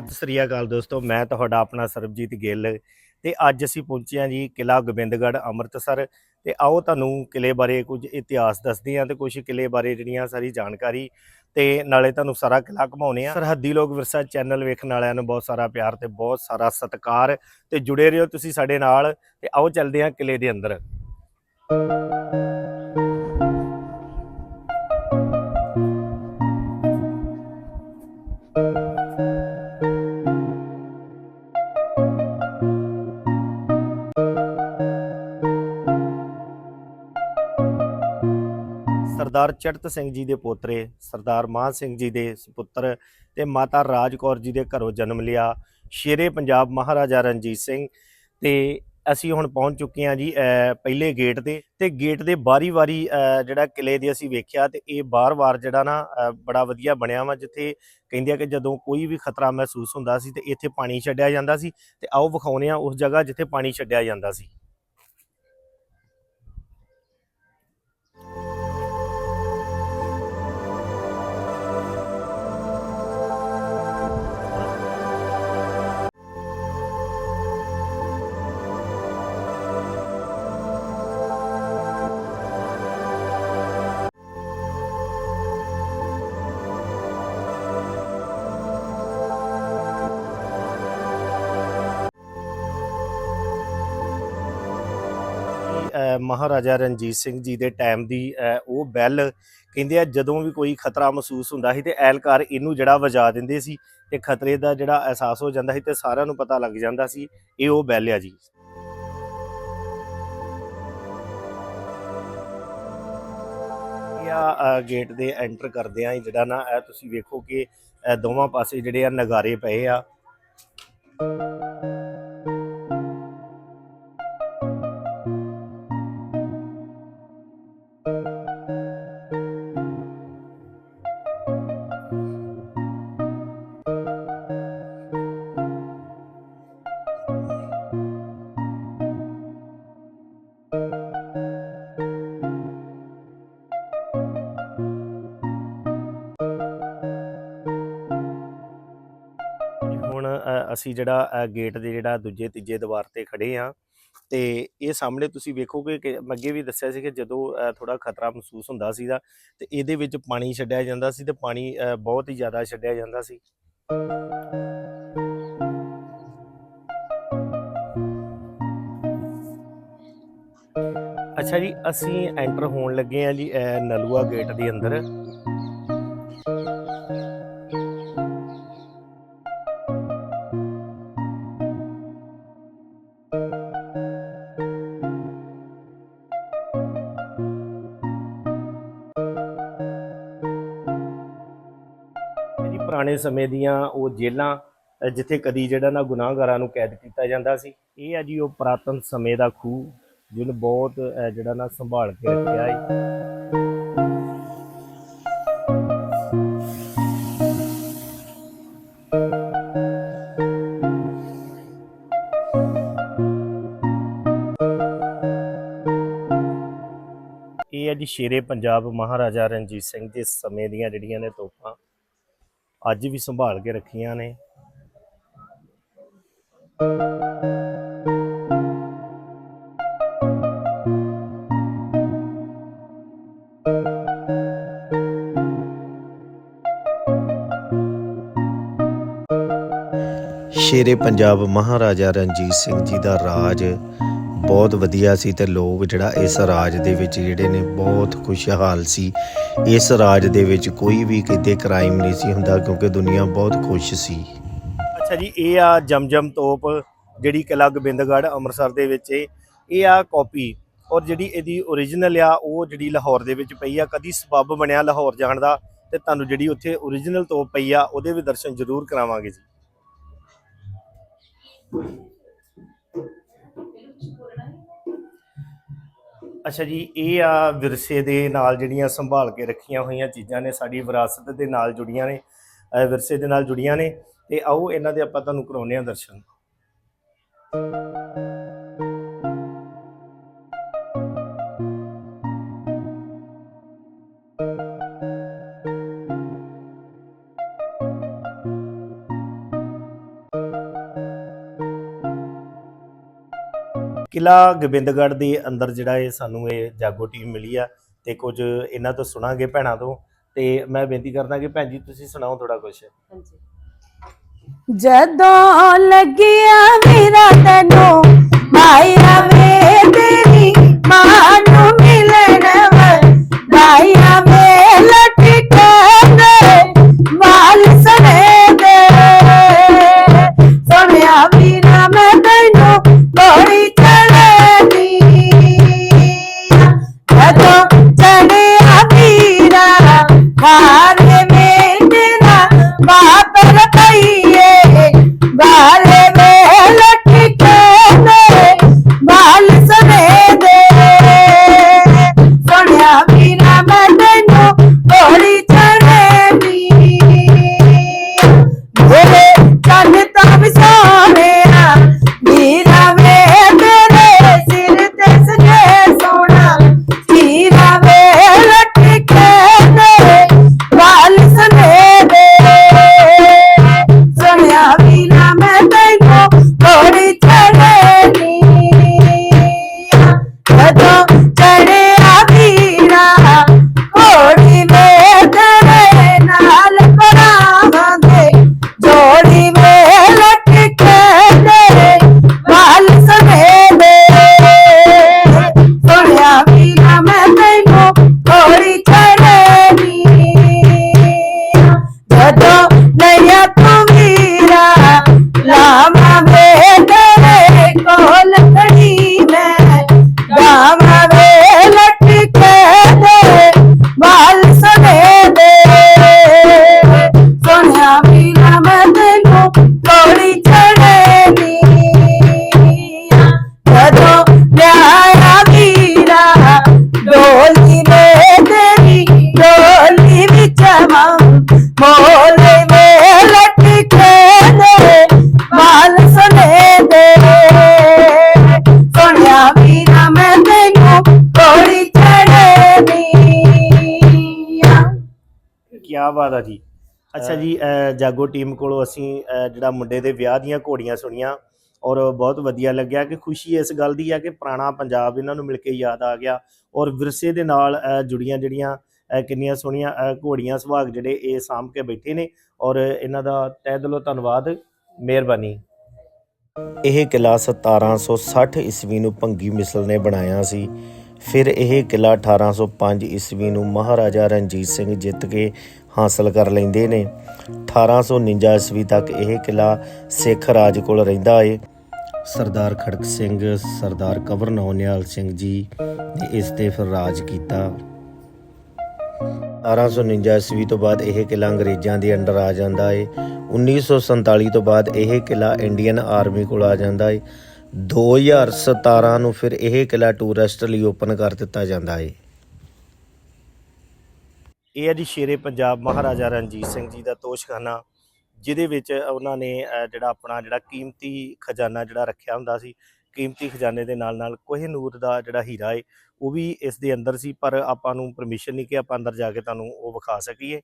ਸਤਿ ਸ੍ਰੀ ਅਕਾਲ ਦੋਸਤੋ, ਮੈਂ ਤੁਹਾਡਾ ਆਪਣਾ ਸਰਬਜੀਤ ਗਿੱਲ ਤੇ ਅੱਜ ਅਸੀਂ ਪਹੁੰਚੇ ਹਾਂ ਜੀ ਕਿਲਾ ਗੋਬਿੰਦਗੜ੍ਹ ਅੰਮ੍ਰਿਤਸਰ ਤੇ ਆਓ ਤੁਹਾਨੂੰ ਕਿਲੇ ਬਾਰੇ ਕੁਝ ਇਤਿਹਾਸ ਦੱਸਦੇ ਹਾਂ ਤੇ ਕੁਝ ਕਿਲੇ ਬਾਰੇ ਜਿਹੜੀਆਂ ਸਾਰੀ ਜਾਣਕਾਰੀ ਤੇ ਨਾਲੇ ਤੁਹਾਨੂੰ ਸਾਰਾ ਕਿਲਾ ਘਮਾਉਨੇ ਆ ਸਰਹੱਦੀ ਲੋਕ ਵਿਰਸਾ ਚੈਨਲ ਵੇਖਣ ਵਾਲਿਆਂ ਨੂੰ ਬਹੁਤ ਸਾਰਾ ਪਿਆਰ ਤੇ ਬਹੁਤ ਸਾਰਾ ਸਤਿਕਾਰ ਤੇ ਜੁੜੇ ਰਹੋ ਤੁਸੀਂ ਸਾਡੇ ਨਾਲ ਤੇ ਆਓ ਚੱਲਦੇ ਹਾਂ ਕਿਲੇ ਦੇ ਅੰਦਰ। ਸਰਦਾਰ ਚੜਤ ਸਿੰਘ ਜੀ ਦੇ ਪੋਤਰੇ, ਸਰਦਾਰ ਮਾਨ ਸਿੰਘ ਜੀ ਦੇ ਸੁਪੁੱਤਰ ਤੇ ਮਾਤਾ ਰਾਜ ਕੌਰ ਜੀ ਦੇ ਘਰੋਂ ਜਨਮ ਲਿਆ ਸ਼ੇਰੇ ਪੰਜਾਬ ਮਹਾਰਾਜਾ ਰਣਜੀਤ ਸਿੰਘ। ਤੇ ਅਸੀਂ ਹੁਣ ਪਹੁੰਚ ਚੁੱਕੇ ਹਾਂ ਜੀ ਪਹਿਲੇ ਗੇਟ ਤੇ। ਤੇ ਗੇਟ ਦੇ ਬਾਰੀ-ਬਾਰੀ ਜਿਹੜਾ ਕਿਲੇ ਦੇ ਅਸੀਂ ਵੇਖਿਆ ਤੇ ਇਹ ਬਾਰ-ਬਾਰ ਜਿਹੜਾ ਨਾ ਬੜਾ ਵਧੀਆ ਬਣਿਆ ਵਾ, ਜਿੱਥੇ ਕਹਿੰਦੇ ਆ ਕਿ ਜਦੋਂ ਕੋਈ ਵੀ ਖਤਰਾ ਮਹਿਸੂਸ ਹੁੰਦਾ ਸੀ ਤੇ ਇੱਥੇ ਪਾਣੀ ਛੱਡਿਆ ਜਾਂਦਾ ਸੀ। ਤੇ ਆਓ ਵਿਖਾਉਨੇ ਆ ਉਸ ਜਗ੍ਹਾ ਜਿੱਥੇ ਪਾਣੀ ਛੱਡਿਆ ਜਾਂਦਾ ਸੀ। ਮਹਾਰਾਜਾ ਰਣਜੀਤ ਸਿੰਘ ਜੀ ਦੇ ਟਾਈਮ ਦੀ ਉਹ ਬੈਲ ਕਹਿੰਦੇ ਆ, ਜਦੋਂ ਵੀ ਕੋਈ ਖਤਰਾ ਮਹਿਸੂਸ ਹੁੰਦਾ ਸੀ ਤੇ ਐਲਕਾਰ ਇਹਨੂੰ ਜਿਹੜਾ ਵਜਾ ਦਿੰਦੇ ਸੀ ਤੇ ਖਤਰੇ ਦਾ ਜਿਹੜਾ ਅਹਿਸਾਸ ਹੋ ਜਾਂਦਾ ਸੀ ਤੇ ਸਾਰਿਆਂ ਨੂੰ ਪਤਾ ਲੱਗ ਜਾਂਦਾ ਸੀ, ਇਹ ਉਹ ਬੈਲ ਆ ਜੀ। ਆ ਗੇਟ ਦੇ ਐਂਟਰ ਕਰਦੇ ਆ ਜਿਹੜਾ ਨਾ, ਇਹ ਤੁਸੀਂ ਵੇਖੋ ਕਿ ਦੋਵਾਂ ਪਾਸੇ ਜਿਹੜੇ ਆ ਨਗਾਰੇ ਪਏ ਆ। ਅਸੀਂ ਜਿਹੜਾ ਗੇਟ ਦੇ ਜਿਹੜਾ ਦੂਜੇ, ਤੀਜੇ ਦੀਵਾਰ ਤੇ ਖੜੇ ਆ ਤੇ ਇਹ ਸਾਹਮਣੇ ਤੁਸੀਂ ਵੇਖੋਗੇ ਕਿ ਅੱਗੇ ਵੀ ਦੱਸਿਆ ਸੀ ਕਿ ਜਦੋਂ ਥੋੜਾ ਖਤਰਾ ਮਹਿਸੂਸ ਹੁੰਦਾ ਸੀਗਾ ਤੇ ਇਹਦੇ ਵਿੱਚ ਪਾਣੀ ਛੱਡਿਆ ਜਾਂਦਾ ਸੀ ਤੇ ਪਾਣੀ ਬਹੁਤ ਹੀ ਜ਼ਿਆਦਾ ਛੱਡਿਆ ਜਾਂਦਾ ਸੀ। ਅੱਛਾ ਜੀ, ਅਸੀਂ ਐਂਟਰ ਹੋਣ ਲੱਗੇ ਆ ਜੀ ਨਲੂਆ ਗੇਟ ਦੇ ਅੰਦਰ। ਪੁਰਾਣੇ ਸਮੇਂ ਦੀਆਂ ਉਹ ਜੇਲਾਂ ਜਿੱਥੇ ਕਦੀ ਜਿਹੜਾ ਨਾ ਗੁਨਾਹਗਾਰਾਂ ਨੂੰ ਕੈਦ ਕੀਤਾ ਜਾਂਦਾ ਸੀ। ਇਹ ਆ ਜੀ ਉਹ ਪੁਰਾਤਨ ਸਮੇਂ ਦਾ ਖੂਹ, ਜਿਹਨੂੰ ਬਹੁਤ ਜਿਹੜਾ ਨਾ ਸੰਭਾਲ ਕੇ ਰੱਖਿਆ ਹੈ ਇਹ ਹੈ ਜੀ ਸ਼ੇਰੇ ਪੰਜਾਬ ਮਹਾਰਾਜਾ ਰਣਜੀਤ ਸਿੰਘ ਦੇ ਸਮੇਂ ਦੀਆਂ ਜਿਹੜੀਆਂ ਨੇ ਤੋਪਾਂ। ਅੱਜ ਵੀ ਸੰਭਾਲ ਕੇ ਰੱਖੀਆਂ ਨੇ। ਸ਼ੇਰੇ ਪੰਜਾਬ ਮਹਾਰਾਜਾ ਰਣਜੀਤ ਸਿੰਘ ਜੀ ਦਾ ਰਾਜ ਬਹੁਤ ਵਧੀਆ ਸੀ ਤੇ ਲੋਕ ਜਿਹੜਾ ਇਸ ਰਾਜ ਦੇ ਵਿੱਚ ਜਿਹੜੇ ਨੇ ਬਹੁਤ ਖੁਸ਼ਹਾਲ ਸੀ। ਇਸ ਰਾਜ ਦੇ ਵਿੱਚ ਕੋਈ ਵੀ ਕਿਤੇ ਕ੍ਰਾਈਮ ਨਹੀਂ ਸੀ ਹੁੰਦਾ ਕਿਉਂਕਿ ਦੁਨੀਆ ਬਹੁਤ ਖੁਸ਼ ਸੀ। ਅੱਛਾ ਜੀ, ਇਹ ਆ ਜਮਜਮ ਤੋਪ ਜਿਹੜੀ ਕਿਲਾ ਗੋਬਿੰਦਗੜ੍ਹ ਅੰਮ੍ਰਿਤਸਰ ਦੇ ਵਿੱਚ ਇਹ ਆ ਕਾਪੀ ਔਰ ਜਿਹੜੀ ਇਹਦੀ ਓਰੀਜਨਲ ਆ, ਉਹ ਜਿਹੜੀ ਲਾਹੌਰ ਦੇ ਵਿੱਚ ਪਈ ਆ, ਕਦੀ ਸਬੱਬ ਬਣਿਆ ਲਾਹੌਰ ਜਾਣ ਦਾ ਤੇ ਤੁਹਾਨੂੰ ਜਿਹੜੀ ਉੱਥੇ ਓਰੀਜਨਲ ਤੋਪ ਪਈ ਆ, ਉਹਦੇ ਵੀ ਦਰਸ਼ਨ ਜ਼ਰੂਰ ਕਰਾਵਾਂਗੇ ਜੀ। ਅੱਛਾ ਜੀ, ਇਹ ਆ ਵਿਰਸੇ ਦੇ ਨਾਲ ਜਿਹੜੀਆਂ ਸੰਭਾਲ ਕੇ ਰੱਖੀਆਂ ਹੋਈਆਂ ਚੀਜ਼ਾਂ ਨੇ, ਸਾਡੀ ਵਿਰਾਸਤ ਦੇ ਨਾਲ ਜੁੜੀਆਂ ਨੇ, ਅਹ ਵਿਰਸੇ ਦੇ ਨਾਲ ਜੁੜੀਆਂ ਨੇ, ਤੇ ਆਓ ਇਹਨਾਂ ਦੇ ਆਪਾਂ ਤੁਹਾਨੂੰ ਕਰਾਉਂਦੇ ਆ ਦਰਸ਼ਨ। ਕਿਲਾ ਗੋਬਿੰਦਗੜ੍ਹ ਦੇ ਅੰਦਰ ਜਿਹੜਾ ਇਹ ਸਾਨੂੰ ਇਹ ਜਾਗੋ ਟੀਮ ਮਿਲੀ ਆ ਤੇ ਕੁਝ ਇਹਨਾਂ ਤੋਂ ਸੁਣਾਂਗੇ ਭੈਣਾਂ ਤੋਂ ਤੇ ਮੈਂ ਬੇਨਤੀ ਕਰਦਾ ਕਿ ਭੈਣ ਜੀ ਤੁਸੀਂ ਸੁਣਾਓ ਥੋੜਾ ਕੁਝ ਜਦੋਂ ਲੱਗਿਆ ਮੇਰਾ ਤੈਨੂੰ ਮਾਇਆ ਵੇ ਤੇਰੀ ਮਾਂ ਨੂੰ ਮਿਲਣ ਮਾਇਆ ਵੇ ਲਟਕਦੇ ਜਾਗੋ ਟੀਮ ਕੋਲੋਂ ਅਸੀਂ ਜਿਹੜਾ ਮੁੰਡੇ ਦੇ ਵਿਆਹ ਦੀਆਂ ਘੋੜੀਆਂ ਸੁਣੀਆਂ ਔਰ ਬਹੁਤ ਵਧੀਆ ਲੱਗਿਆ ਕਿ ਖੁਸ਼ੀ ਇਸ ਗੱਲ ਦੀ ਹੈ ਕਿ ਪੁਰਾਣਾ ਪੰਜਾਬ ਇਹਨਾਂ ਨੂੰ ਮਿਲ ਕੇ ਯਾਦ ਆ ਗਿਆ ਔਰ ਵਿਰਸੇ ਦੇ ਨਾਲ ਜੁੜੀਆਂ ਜਿਹੜੀਆਂ ਕਿੰਨੀਆਂ ਸੋਹਣੀਆਂ ਘੋੜੀਆਂ ਸੁਹਾਗ ਜਿਹੜੇ ਇਹ ਸਾਂਭ ਕੇ ਬੈਠੇ ਨੇ ਔਰ ਇਹਨਾਂ ਦਾ ਤਹਿ ਦਿਲੋਂ ਧੰਨਵਾਦ, ਮਿਹਰਬਾਨੀ। ਇਹ ਕਿਲਾ 1760 ਈਸਵੀ ਨੂੰ ਭੰਗੀ ਮਿਸਲ ਨੇ ਬਣਾਇਆ ਸੀ। ਫਿਰ ਇਹ ਕਿਲਾ 1805 ਈਸਵੀ ਨੂੰ ਮਹਾਰਾਜਾ ਰਣਜੀਤ ਸਿੰਘ ਜਿੱਤ ਕੇ ਹਾਸਲ ਕਰ ਲੈਂਦੇ ਨੇ। 1849 ਈਸਵੀ ਤੱਕ ਇਹ ਕਿਲਾ ਸਿੱਖ ਰਾਜ ਕੋਲ ਰਹਿੰਦਾ ਏ। ਸਰਦਾਰ ਖੜਕ ਸਿੰਘ, ਸਰਦਾਰ ਕੰਵਰ ਨੌਨਿਆਲ ਸਿੰਘ ਜੀ ਨੇ ਇਸ ਤੇ ਫਿਰ ਰਾਜ ਕੀਤਾ। 1849 ਈਸਵੀ ਤੋਂ ਬਾਅਦ ਇਹ ਕਿਲਾ ਅੰਗਰੇਜ਼ਾਂ ਦੇ ਅੰਡਰ ਆ ਜਾਂਦਾ ਏ। 1947 ਤੋਂ ਬਾਅਦ ਇਹ ਕਿਲਾ ਇੰਡੀਅਨ ਆਰਮੀ ਕੋਲ ਆ ਜਾਂਦਾ ਏ। 2017 ਨੂੰ ਫਿਰ ਇਹ ਕਿਲਾ ਟੂਰਿਸਟ ਲਈ ਓਪਨ ਕਰ ਦਿੱਤਾ ਜਾਂਦਾ ਏ। ਇਹ ਹੈ ਜੀ ਸ਼ੇਰੇ ਪੰਜਾਬ ਮਹਾਰਾਜਾ ਰਣਜੀਤ ਸਿੰਘ ਜੀ ਦਾ ਤੋਸ਼ਖਾਨਾ, ਜਿਹਦੇ ਵਿੱਚ ਉਹਨਾਂ ਨੇ ਜਿਹੜਾ ਆਪਣਾ ਜਿਹੜਾ ਕੀਮਤੀ ਖਜ਼ਾਨਾ ਜਿਹੜਾ ਰੱਖਿਆ ਹੁੰਦਾ ਸੀ, ਕੀਮਤੀ ਖਜ਼ਾਨੇ ਦੇ ਨਾਲ ਨਾਲ ਕੋਹਿਨੂਰ ਦਾ ਜਿਹੜਾ ਹੀਰਾ ਏ, ਉਹ ਵੀ ਇਸ ਦੇ ਅੰਦਰ ਸੀ, ਪਰ ਆਪਾਂ ਨੂੰ ਪਰਮਿਸ਼ਨ ਨਹੀਂ ਕਿ ਆਪਾਂ ਅੰਦਰ ਜਾ ਕੇ ਤੁਹਾਨੂੰ ਉਹ ਵਿਖਾ ਸਕੀਏ।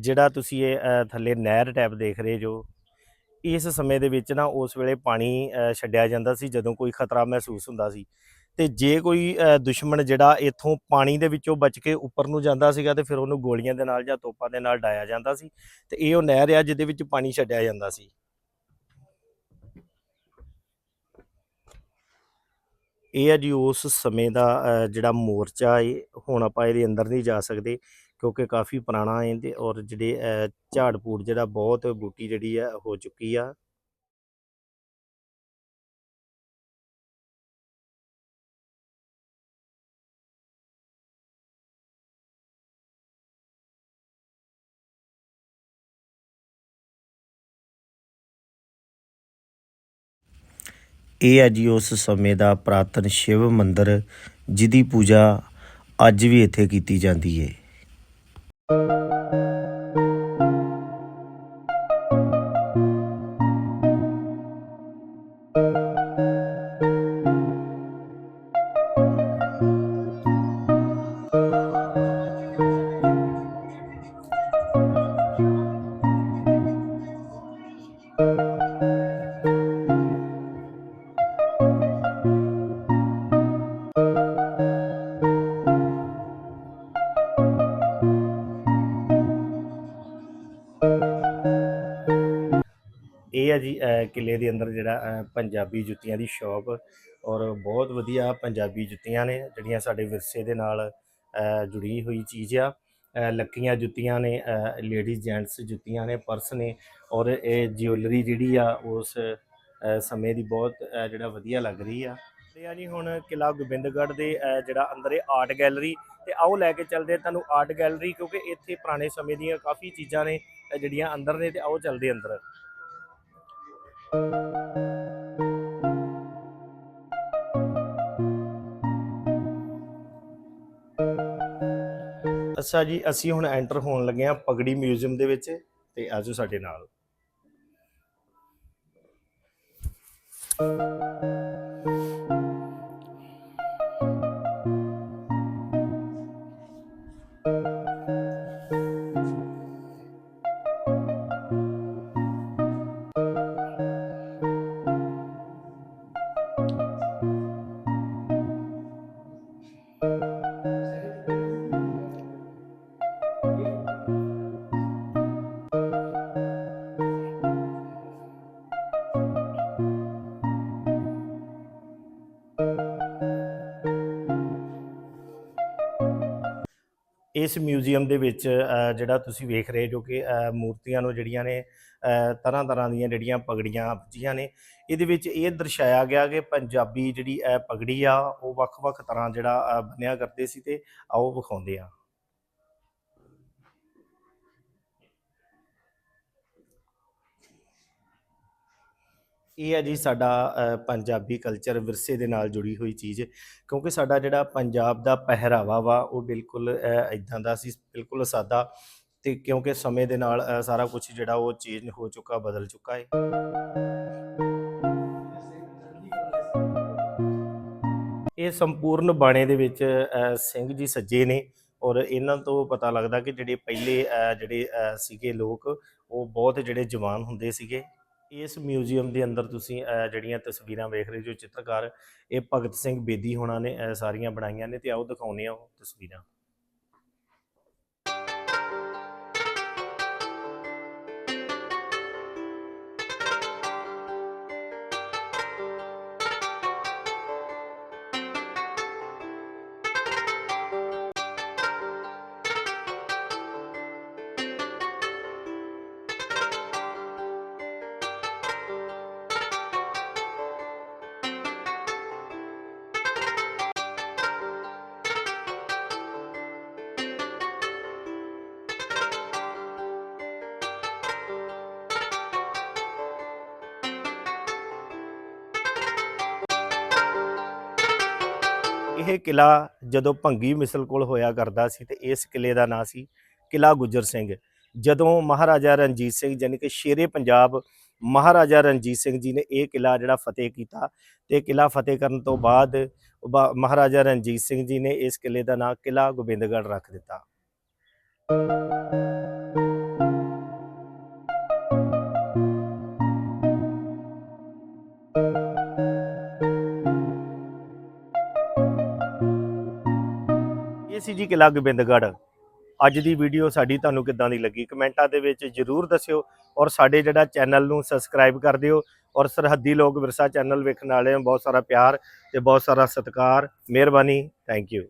ਜਿਹੜਾ ਤੁਸੀਂ ਇਹ ਥੱਲੇ ਨਹਿਰ ਟੈਪ ਦੇਖ ਰਹੇ ਜੋ ਇਸ ਸਮੇਂ ਦੇ ਵਿੱਚ ਨਾ ਉਸ ਵੇਲੇ ਪਾਣੀ ਛੱਡਿਆ ਜਾਂਦਾ ਸੀ ਜਦੋਂ ਕੋਈ ਖਤਰਾ ਮਹਿਸੂਸ ਹੁੰਦਾ ਸੀ। ਤੇ ਜੇ ਕੋਈ ਦੁਸ਼ਮਣ ਜਿਹੜਾ ਇੱਥੋਂ ਪਾਣੀ ਦੇ ਵਿੱਚੋਂ ਬਚ ਕੇ ਉੱਪਰ ਨੂੰ ਜਾਂਦਾ ਸੀਗਾ ਤੇ ਫਿਰ ਉਹਨੂੰ ਗੋਲੀਆਂ ਦੇ ਨਾਲ ਜਾਂ ਤੋਪਾਂ ਦੇ ਨਾਲ ਡਾਇਆ ਜਾਂਦਾ ਸੀ ਤੇ ਇਹ ਉਹ ਨਹਿਰ ਆ ਜਿਹਦੇ ਵਿੱਚ ਪਾਣੀ ਛੱਡਿਆ ਜਾਂਦਾ ਸੀ। ਇਹ ਹੈ ਜੀ ਉਸ ਸਮੇਂ ਦਾ ਅ, ਜਿਹੜਾ ਮੋਰਚਾ ਏ ਹੁਣ ਆਪਾਂ ਇਹਦੇ ਅੰਦਰ ਨਹੀਂ ਜਾ ਸਕਦੇ। ਕਿਉਂਕਿ ਕਾਫੀ ਪੁਰਾਣਾ ਹੈ ਤੇ ਔਰ ਜਿਹੜੇ ਝਾੜ ਪੂੜ ਜਿਹੜਾ ਬਹੁਤ ਬੂਟੀ ਜਿਹੜੀ ਆ, ਹੋ ਚੁੱਕੀ ਆ। ਇਹ ਹੈ ਜੀ ਉਸ ਸਮੇਂ ਦਾ ਪ੍ਰਾਤਨ ਸ਼ਿਵ ਮੰਦਿਰ, ਜਿਹਦੀ ਪੂਜਾ ਅੱਜ ਵੀ ਇੱਥੇ ਕੀਤੀ ਜਾਂਦੀ ਹੈ you. ਇਹ ਆ ਜੀ ਅ, ਕਿਲੇ ਦੇ ਅੰਦਰ ਜਿਹੜਾ ਪੰਜਾਬੀ ਜੁੱਤੀਆਂ ਦੀ ਸ਼ਾਪ ਔਰ ਬਹੁਤ ਵਧੀਆ ਪੰਜਾਬੀ ਜੁੱਤੀਆਂ ਨੇ ਜਿਹੜੀਆਂ ਸਾਡੇ ਵਿਰਸੇ ਦੇ ਨਾਲ ਜੁੜੀ ਹੋਈ ਚੀਜ਼ ਆ। ਅ, ਲੱਕੀਆਂ ਜੁੱਤੀਆਂ ਨੇ ਲੇਡੀਜ਼ ਜੈਂਟਸ ਜੁੱਤੀਆਂ ਨੇ ਪਰਸ ਨੇ ਔਰ ਇਹ ਜਿਊਲਰੀ ਜਿਹੜੀ ਆ ਉਸ ਸਮੇਂ ਦੀ ਬਹੁਤ ਜਿਹੜਾ ਵਧੀਆ ਲੱਗ ਰਹੀ ਆ। ਤੇ ਆ ਜੀ ਹੁਣ ਕਿਲਾ ਗੋਬਿੰਦਗੜ੍ਹ ਦੇ ਜਿਹੜਾ ਅੰਦਰ ਆਰਟ ਗੈਲਰੀ ਤੇ ਆਓ ਲੈ ਕੇ ਚੱਲਦੇ ਆ ਤੁਹਾਨੂੰ ਆਰਟ ਗੈਲਰੀ ਕਿਉਂਕਿ ਇੱਥੇ ਪੁਰਾਣੇ ਸਮੇਂ ਦੀਆਂ ਕਾਫੀ ਚੀਜ਼ਾਂ ਨੇ ਜਿਹੜੀਆਂ ਅੰਦਰ ਨੇ ਤੇ ਆਓ ਚੱਲਦੇ ਅੰਦਰ। ਅੱਛਾ ਜੀ, ਅਸੀਂ ਹੁਣ ਐਂਟਰ ਹੋਣ ਲੱਗੇ ਹਾਂ ਪਗੜੀ ਮਿਊਜ਼ੀਅਮ ਦੇ ਵਿੱਚ ਤੇ ਆਜੋ ਸਾਡੇ ਨਾਲ। ਇਸ ਮਿਊਜ਼ੀਅਮ ਦੇ ਵਿੱਚ ਜਿਹੜਾ ਤੁਸੀਂ ਵੇਖ ਰਹੇ ਜੋ ਕਿ ਮੂਰਤੀਆਂ ਨੂੰ ਜਿਹੜੀਆਂ ਨੇ ਤਰ੍ਹਾਂ ਤਰ੍ਹਾਂ ਦੀਆਂ ਜਿਹੜੀਆਂ ਪਗੜੀਆਂ ਵੱਜੀਆਂ ਨੇ, ਇਹਦੇ ਵਿੱਚ ਇਹ ਦਰਸਾਇਆ ਗਿਆ ਕਿ ਪੰਜਾਬੀ ਜਿਹੜੀ ਪਗੜੀ ਆ, ਉਹ ਵੱਖ-ਵੱਖ ਤਰ੍ਹਾਂ ਜਿਹੜਾ ਬੰਨਿਆ ਕਰਦੇ ਸੀ ਤੇ ਆਓ ਵਿਖਾਉਂਦੇ ਆ। ਇਹ ਹੈ ਜੀ ਸਾਡਾ ਪੰਜਾਬੀ ਕਲਚਰ ਵਿਰਸੇ ਦੇ ਨਾਲ ਜੁੜੀ ਹੋਈ ਚੀਜ਼, ਕਿਉਂਕਿ ਸਾਡਾ ਜਿਹੜਾ ਪੰਜਾਬ ਦਾ ਪਹਿਰਾਵਾ ਵਾ, ਉਹ ਬਿਲਕੁਲ ਇਦਾਂ ਦਾ ਸੀ, ਬਿਲਕੁਲ ਸਾਦਾ ਤੇ ਕਿਉਂਕਿ ਸਮੇਂ ਦੇ ਨਾਲ ਸਾਰਾ ਕੁਝ ਜਿਹੜਾ ਉਹ ਚੇਂਜ ਹੋ ਚੁੱਕਾ, ਬਦਲ ਚੁੱਕਾ ਹੈ ਇਹ ਸੰਪੂਰਨ ਬਾਣੇ ਦੇ ਵਿੱਚ ਸਿੰਘ ਜੀ ਸੱਜੇ ਨੇ ਔਰ ਇਹਨਾਂ ਤੋਂ ਪਤਾ ਲੱਗਦਾ ਕਿ ਜਿਹੜੇ ਪਹਿਲੇ ਜਿਹੜੇ ਸੀਗੇ ਲੋਕ, ਉਹ ਬਹੁਤ ਜਿਹੜੇ ਜਵਾਨ ਹੁੰਦੇ ਸੀਗੇ। ਇਸ ਮਿਊਜ਼ੀਅਮ ਦੇ ਅੰਦਰ ਤੁਸੀਂ ਜਿਹੜੀਆਂ ਤਸਵੀਰਾਂ ਵੇਖ ਰਹੇ ਜੋ ਚਿੱਤਰਕਾਰ, ਇਹ ਭਗਤ ਸਿੰਘ ਬੇਦੀ ਹੋਣਾ ਨੇ ਸਾਰੀਆਂ ਬਣਾਈਆਂ ਨੇ ਤੇ ਆਓ ਦਿਖਾਉਂਦੇ ਆ ਉਹ ਤਸਵੀਰਾਂ। ਇਹ ਕਿਲਾ ਜਦੋਂ ਭੰਗੀ ਮਿਸਲ ਕੋਲ ਹੋਇਆ ਕਰਦਾ ਸੀ ਤੇ ਇਸ ਕਿਲੇ ਦਾ ਨਾਂ ਸੀ ਕਿਲਾ ਗੁੱਜਰ ਸਿੰਘ। ਜਦੋਂ ਮਹਾਰਾਜਾ ਰਣਜੀਤ ਸਿੰਘ ਜਾਣੀ ਕਿ ਸ਼ੇਰੇ ਪੰਜਾਬ ਮਹਾਰਾਜਾ ਰਣਜੀਤ ਸਿੰਘ ਜੀ ਨੇ ਇਹ ਕਿਲਾ ਜਿਹੜਾ ਫਤਿਹ ਕੀਤਾ ਤੇ ਕਿਲਾ ਫਤਿਹ ਕਰਨ ਤੋਂ ਬਾਅਦ ਮਹਾਰਾਜਾ ਰਣਜੀਤ ਸਿੰਘ ਜੀ ਨੇ ਇਸ ਕਿਲੇ ਦਾ ਨਾਂ ਕਿਲਾ ਗੋਬਿੰਦਗੜ੍ਹ ਰੱਖ ਦਿੱਤਾ। ਇਹ ਸੀ ਜੀ ਕਿਲਾ ਗੋਬਿੰਦਗੜ੍ਹ ਅੱਜ ਦੀ ਵੀਡੀਓ ਸਾਡੀ ਤੁਹਾਨੂੰ ਕਿੱਦਾਂ ਦੀ ਲੱਗੀ ਕਮੈਂਟਾਂ ਦੇ ਵਿੱਚ ਜਰੂਰ ਦੱਸਿਓ ਔਰ ਸਾਡੇ ਜਿਹੜਾ ਚੈਨਲ ਨੂੰ ਸਬਸਕ੍ਰਾਈਬ ਕਰ ਦਿਓ ਔਰ ਸਰਹੱਦੀ ਲੋਕ ਵਿਰਸਾ ਚੈਨਲ ਵੇਖਣ ਵਾਲਿਆਂ ਨੂੰ ਬਹੁਤ ਸਾਰਾ ਪਿਆਰ ਤੇ ਬਹੁਤ ਸਾਰਾ ਸਤਿਕਾਰ, ਮਿਹਰਬਾਨੀ ਥੈਂਕ ਯੂ